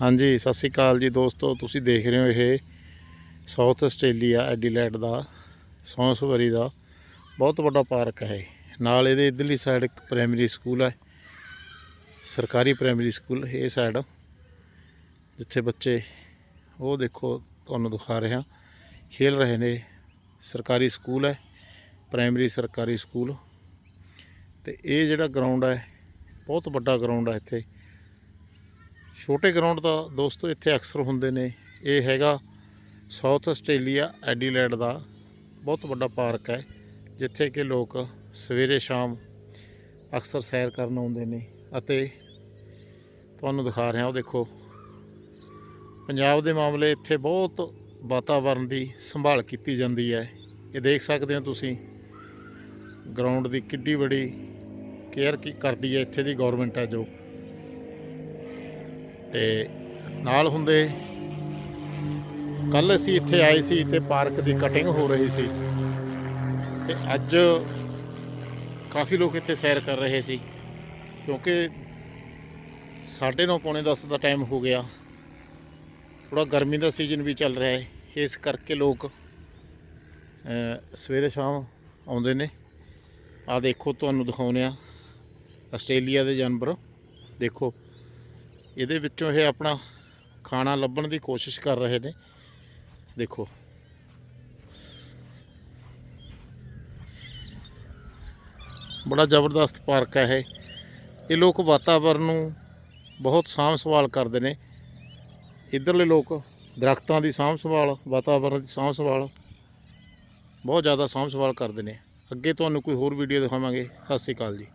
ਹਾਂਜੀ, ਸਤਿ ਸ੍ਰੀ ਅਕਾਲ ਜੀ ਦੋਸਤੋ, ਤੁਸੀਂ ਦੇਖ ਰਹੇ ਹੋ ਇਹ ਸਾਊਥ ਆਸਟ੍ਰੇਲੀਆ ਐਡੀਲੇਡ ਦਾ ਸੌਂਸਵਰੀ ਦਾ, ਬਹੁਤ ਵੱਡਾ ਪਾਰਕ ਹੈ ਨਾਲ ਇਹਦੇ ਇਧਰਲੀ ਸਾਈਡ ਇੱਕ ਪ੍ਰਾਇਮਰੀ ਸਕੂਲ ਹੈ, ਸਰਕਾਰੀ ਪ੍ਰਾਇਮਰੀ ਸਕੂਲ ਇਹ ਸਾਈਡ ਜਿੱਥੇ ਬੱਚੇ, ਉਹ ਦੇਖੋ, ਤੁਹਾਨੂੰ ਦਿਖਾ ਰਿਹਾ, ਖੇਲ ਰਹੇ ਨੇ। ਸਰਕਾਰੀ ਸਕੂਲ ਹੈ ਪ੍ਰਾਇਮਰੀ ਸਰਕਾਰੀ ਸਕੂਲ ਤੇ ਇਹ ਜਿਹੜਾ ਗਰਾਊਂਡ ਹੈ, ਬਹੁਤ ਵੱਡਾ ਗਰਾਊਂਡ ਹੈ ਇੱਥੇ। ਛੋਟੇ ਗਰਾਊਂਡ ਦਾ ਦੋਸਤੋ ਇੱਥੇ ਅਕਸਰ ਹੁੰਦੇ ਨੇ। ਇਹ ਹੈਗਾ ਸਾਊਥ ਆਸਟ੍ਰੇਲੀਆ ਐਡੀਲੈਂਡ ਦਾ ਬਹੁਤ ਵੱਡਾ ਪਾਰਕ ਹੈ, ਜਿੱਥੇ ਕਿ ਲੋਕ ਸਵੇਰੇ ਸ਼ਾਮ ਅਕਸਰ ਸੈਰ ਕਰਨ ਆਉਂਦੇ ਨੇ। ਅਤੇ ਤੁਹਾਨੂੰ ਦਿਖਾ ਰਿਹਾ ਉਹ ਦੇਖੋ। ਪੰਜਾਬ ਦੇ ਮਾਮਲੇ ਇੱਥੇ ਬਹੁਤ ਵਾਤਾਵਰਣ ਦੀ ਸੰਭਾਲ ਕੀਤੀ ਜਾਂਦੀ ਹੈ। ਇਹ ਦੇਖ ਸਕਦੇ ਹੋ ਤੁਸੀਂ ਗਰਾਊਂਡ ਦੀ ਕਿੱਡੀ ਬੜੀ ਕੇਅਰ ਕੀ ਕਰਦੀ ਹੈ ਇੱਥੇ ਦੀ ਗਵਰਨਮੈਂਟ ਹੈ ਜੋ। ਤੇ ਨਾਲ ਹੁੰਦੇ ਕੱਲ ਅਸੀਂ ਇੱਥੇ ਆਏ ਸੀ ਤੇ ਪਾਰਕ ਦੀ ਕਟਿੰਗ ਹੋ ਰਹੀ ਸੀ। ਤੇ ਅੱਜ ਕਾਫੀ ਲੋਕ ਇੱਥੇ ਸੈਰ ਕਰ ਰਹੇ ਸੀ, ਕਿਉਂਕਿ ਸਾਢੇ ਨੌ ਪੌਣੇ 10 ਦਾ ਟਾਈਮ ਹੋ ਗਿਆ। ਥੋੜਾ ਗਰਮੀ ਦਾ ਸੀਜ਼ਨ ਵੀ ਚੱਲ ਰਿਹਾ ਹੈ, ਇਸ ਕਰਕੇ ਲੋਕ ਸਵੇਰੇ ਸ਼ਾਮ ਆਉਂਦੇ ਨੇ। ਆ ਦੇਖੋ, ਤੁਹਾਨੂੰ ਦਿਖਾਉਂਦੇ ਆ ਆਸਟ੍ਰੇਲੀਆ ਦੇ ਜਾਨਵਰ, ਦੇਖੋ। ਇਹਦੇ ਵਿੱਚੋਂ ਇਹ ਆਪਣਾ ਖਾਣਾ ਲੱਭਣ ਦੀ ਕੋਸ਼ਿਸ਼ ਕਰ ਰਹੇ ਨੇ। ਦੇਖੋ। ਬੜਾ ਜ਼ਬਰਦਸਤ ਪਾਰਕ ਹੈ ਇਹ। ਇਹ ਲੋਕ ਵਾਤਾਵਰਨ ਨੂੰ ਬਹੁਤ ਸਾਂਭ ਸੰਭਾਲ ਕਰਦੇ ਨੇ। ਇਧਰਲੇ ਲੋਕ ਦਰਖਤਾਂ ਦੀ ਸਾਂਭ ਸੰਭਾਲ, ਵਾਤਾਵਰਨ ਦੀ ਸਾਂਭ ਸੰਭਾਲ ਬਹੁਤ ਜ਼ਿਆਦਾ ਸਾਂਭ ਸੰਭਾਲ ਕਰਦੇ ਨੇ। ਅੱਗੇ ਤੁਹਾਨੂੰ ਕੋਈ ਹੋਰ ਵੀਡੀਓ ਦਿਖਾਵਾਂਗੇ। ਸਤਿ ਸ਼੍ਰੀ ਅਕਾਲ ਜੀ।